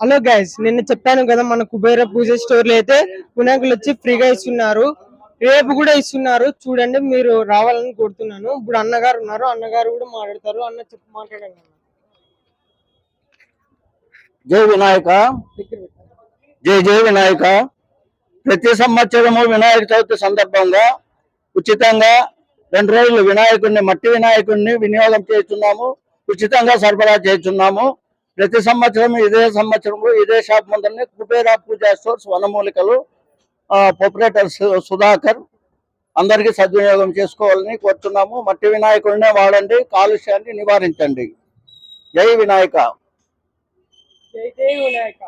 Hello guys నిన్న చెప్పాను కదా మన కుబేర పూజ స్టోర్లో అయితే వినాయకులు వచ్చి ఫ్రీగా ఇస్తున్నారు. రేపు కూడా ఇస్తున్నారు. చూడండి మీరు రావాలని కోరుతున్నాను. ఇప్పుడు అన్నగారు ఉన్నారు. అన్నగారు కూడా మాట్లాడతారు. అన్న చెప్పి మాట్లాడండి జై వినాయక. జై జై వినాయక. ప్రతి సంవత్సరము వినాయక చవితి సందర్భంగా ఉచితంగా రెండు రోజులు వినాయకుడిని మట్టి వినాయకుడిని వినియోగం చేస్తున్నాము. ఉచితంగా సరఫరా చేస్తున్నాము. ప్రతి సంవత్సరం ఇదే సంవత్సరం ఇదే షాప్ ముందరనే కుబేరా పూజా స్టోర్స్ వనమూలికలు ప్రొపరేటర్ సుధాకర్ అందరికీ సద్వినియోగం చేసుకోవాలని కోరుతున్నాము. మట్టి వినాయకుడినే వాడండి కాలుష్యాన్ని నివారించండి. జై వినాయక. జై జై వినాయక.